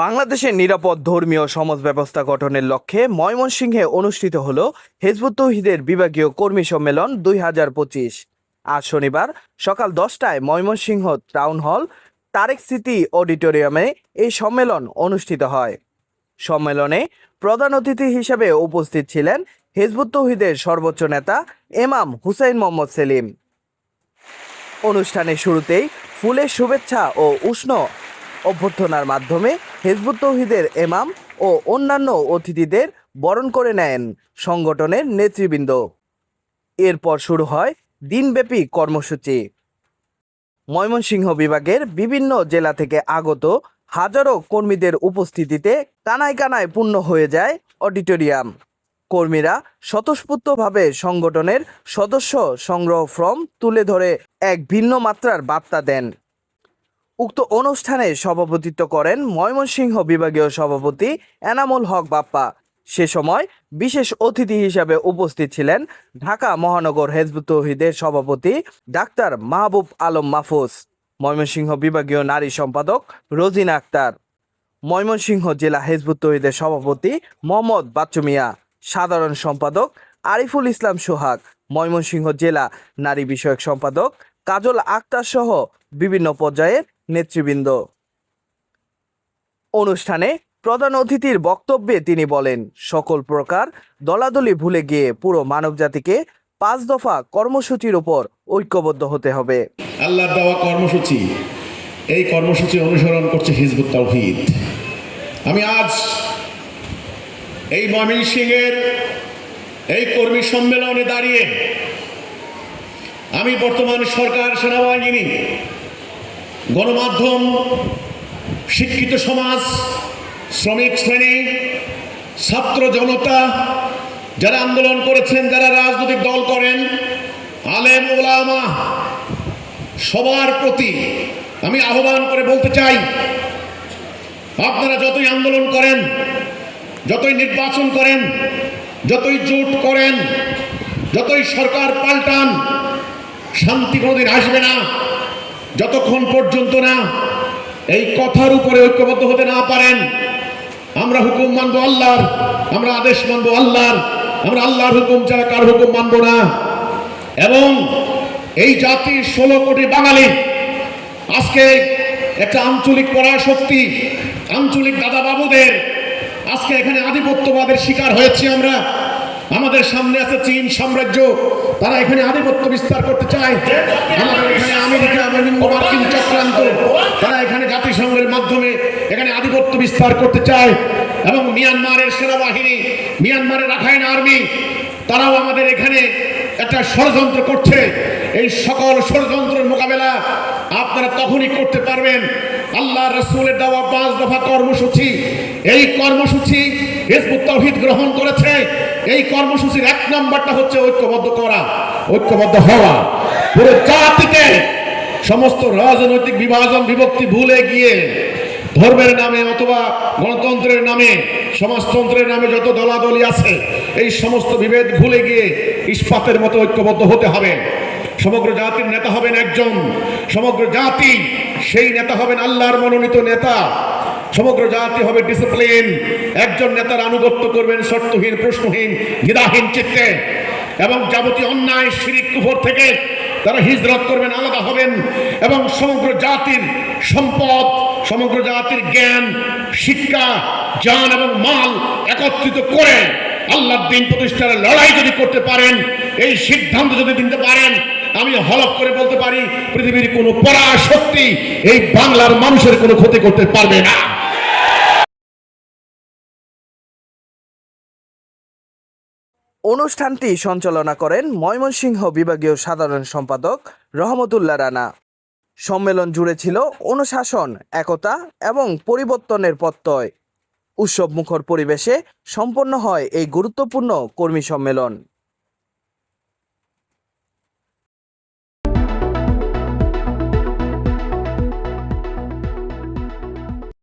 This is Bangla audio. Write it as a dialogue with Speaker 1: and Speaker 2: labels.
Speaker 1: বাংলাদেশের নিরাপদ ধর্মীয় সমাজ ব্যবস্থা গঠনের লক্ষ্যে ময়মনসিংহে অনুষ্ঠিত হল হেজবুত তৌহিদের বিভাগীয় কর্মী সম্মেলন দুই হাজার পঁচিশ। আজ শনিবার সকাল দশটায় Mymensingh town hall Tarique city অডিটোরিয়ামে এই সম্মেলন অনুষ্ঠিত হয়। সম্মেলনে প্রধান অতিথি হিসেবে উপস্থিত ছিলেন হেজবুত তৌহিদের সর্বোচ্চ নেতা এমাম হুসাইন মোহাম্মদ সেলিম। অনুষ্ঠানের শুরুতেই ফুলের শুভেচ্ছা ও উষ্ণ অভ্যর্থনার মাধ্যমে হেজবুত তৌহিদের এমাম ও অন্যান্য অতিথিদের বরণ করে নেন সংগঠনের নেতৃবৃন্দ। এরপর শুরু হয় দিনব্যাপী কর্মসূচি। ময়মনসিংহ বিভাগের বিভিন্ন জেলা থেকে আগত হাজারো কর্মীদের উপস্থিতিতে কানায় কানায় পূর্ণ হয়ে যায় অডিটোরিয়াম। কর্মীরা স্বতঃস্ফূর্তভাবে সংগঠনের সদস্য সংগ্রহ ফর্ম তুলে ধরে এক ভিন্ন মাত্রার বার্তা দেন। উক্ত অনুষ্ঠানে সভাপতিত্ব করেন ময়মনসিংহ বিভাগীয় সভাপতি এনামুল হক বাপ্পা। সে সময় বিশেষ অতিথি হিসাবে উপস্থিত ছিলেন ঢাকা মহানগর হেজবুত তৌহিদের সভাপতি ডাক্তার মাহবুব আলম মাহফুজ, ময়মনসিংহ বিভাগীয় নারী সম্পাদক রোজিনা আক্তার, ময়মনসিংহ জেলা হেজবুত তৌহিদের সভাপতি মোহাম্মদ বাচ্চু মিয়া, সাধারণ সম্পাদক আরিফুল ইসলাম সোহাগ, ময়মনসিংহ জেলা নারী বিষয়ক সম্পাদক কাজল আক্তার সহ বিভিন্ন পর্যায়ের নেতৃবৃন্দ। অনুষ্ঠানে প্রধান অতিথির বক্তব্যে তিনি বলেন, সকল প্রকার দলাদলি ভুলে গিয়ে পুরো মানবজাতিকে পাঁচ দফা কর্মসূচির উপর ঐক্যবদ্ধ হতে হবে।
Speaker 2: আল্লাহ দেওয়া কর্মসূচি, এই কর্মসূচি অনুসরণ করছে হিজবুত তাওহিদ। আমি আজ এই ময়মনসিংহের এই কর্মী সম্মেলনে দাঁড়িয়ে আমি বর্তমান সরকার সেনাবাহিনী গণমাধ্যম, শিক্ষিত সমাজ, শ্রমিক শ্রেণি, ছাত্র জনতা, যারা আন্দোলন করেছেন, যারা রাজনৈতিক দল করেন, আলেম, ওলামা, সবার প্রতি আমি আহ্বান করে বলতে চাই, আপনারা যতই আন্দোলন করেন, যতই নির্বাচন করেন, যতই জোট করেন, যতই সরকার পাল্টান, শান্তি কোনোদিন আসবে না। যতক্ষণ পর্যন্ত না এই কথার উপরে ঐক্যবদ্ধ হতে না পারেন, আমরা হুকুম মানবো আল্লাহর, আমরা আদেশ মানবো আল্লাহর, আমরা আল্লাহর হুকুম ছাড়া কার হুকুম মানবো না। এবং এই জাতির ষোলো কোটি বাঙালি, আজকে একটা আঞ্চলিক পরাশক্তি, আঞ্চলিক দাদা বাবুদের, আজকে এখানে আধিপত্যবাদের শিকার হয়েছি আমরা। আমাদের সামনে আছে চীন সাম্রাজ্য। তারা এখানে আধিপত্য বিস্তার করতে চায়। আমাদের এখানে আমেরিকা বিভিন্ন মার্কিন চক্রান্ত। তারা এখানে জাতিসংঘের মাধ্যমে এখানে আধিপত্য বিস্তার করতে চায়। এবং মিয়ানমারের সেনাবাহিনী, মিয়ানমারের রাখাইন আর্মি, তারাও আমাদের এখানে একটা ষড়যন্ত্র করছে। এই সকল ষড়যন্ত্রের মোকাবেলা আপনারা তখনই করতে পারবেন। আল্লাহ রসুলের দেওয়া পাঁচ দফা কর্মসূচি। এই কর্মসূচি হিজবুত তাওহীদ গ্রহণ করেছে। এই কর্মসূচির এক নম্বরটা হচ্ছে ঐক্যবদ্ধ করা, ঐক্যবদ্ধ হওয়া। পুরো জাতিকে সমস্ত রাজনৈতিক বিভাজন, বিভক্তি ভুলে গিয়ে ধর্মের নামে অথবা গণতন্ত্রের নামে, সমাজতন্ত্রের নামে যত দলাদলি আছে, এই সমস্ত বিভেদ ভুলে গিয়ে ইস্পাতের মতো ঐক্যবদ্ধ হতে হবে। সমগ্র জাতির নেতা হবেন একজন। সমগ্র জাতি সেই নেতা হবেন আল্লাহর মনোনীত নেতা। সমগ্র জাতি হবে ডিসিপ্লিন একজন নেতার আনুগত্য করবেন শর্তহীন, প্রশ্নহীন দ্বিধাহীন চিত্তে। এবং যাবতীয় অন্যায়, শিরিক, কুফর থেকে তারা হিজরত করবেন, আলাদা হবেন। এবং সমগ্র জাতির সম্পদ, সমগ্র জাতির জ্ঞান, শিক্ষা জ্ঞান এবং মাল একত্রিত করে আল্লাহ দিন প্রতিষ্ঠার লড়াই যদি করতে পারেন, এই সিদ্ধান্ত যদি দিতে পারেন, আমি হলফ করে বলতে পারি, পৃথিবীর কোনো পরাশক্তি এই বাংলার মানুষের কোনো ক্ষতি করতে পারবে না।
Speaker 1: অনুষ্ঠানটি সঞ্চালনা করেন ময়মনসিংহ বিভাগীয় সাধারণ সম্পাদক রহমতুল্লাহ রানা। সম্মেলন জুড়ে ছিল অনুশাসন, একতা এবং পরিবর্তনের প্রত্যয়। উৎসবমুখর পরিবেশে সম্পন্ন হয় এই গুরুত্বপূর্ণ কর্মী সম্মেলন।